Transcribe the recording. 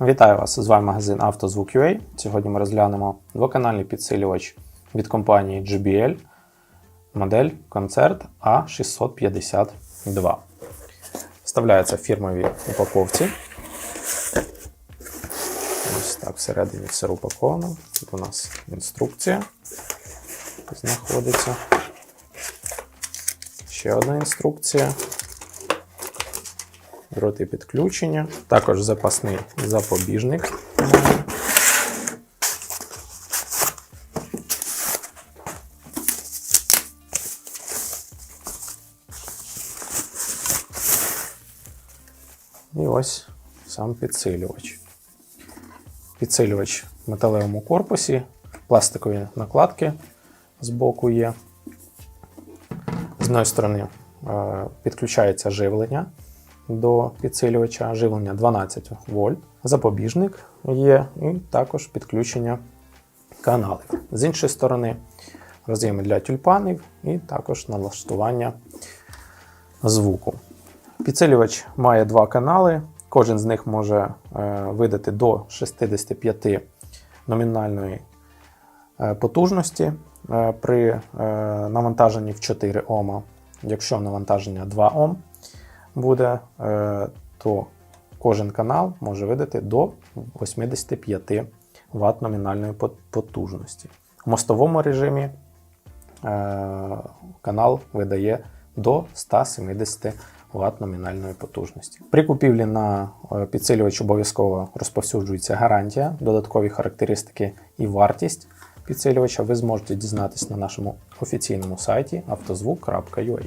Вітаю вас! З вами магазин «Автозвук.UA». Сьогодні ми розглянемо двоканальний підсилювач від компанії JBL, модель Concert A652. Вставляється в фірмовій упаковці. Ось так всередині все упаковано. Тут у нас інструкція знаходиться. Ще одна інструкція. Дроти підключення. Також запасний запобіжник. І ось сам підсилювач. Підсилювач в металевому корпусі, пластикові накладки з боку є. З одної сторони е, підключається живлення до підсилювача, живлення 12 вольт, запобіжник є, і також підключення каналів. З іншої сторони, роз'єми для тюльпанів і також налаштування звуку. Підсилювач має два канали. Кожен з них може е, видати до 65 номінальної е, потужності е, при навантаженні в 4 Ома. Якщо навантаження 2 Ом буде, е, то кожен канал може видати до 85 Вт номінальної потужності. В мостовому режимі е, канал видає до 170 Вт номінальної потужності. При купівлі на е, підсилювач обов'язково розповсюджується гарантія, додаткові характеристики і вартість підсилювача ви зможете дізнатися на нашому офіційному сайті автозвук.ua.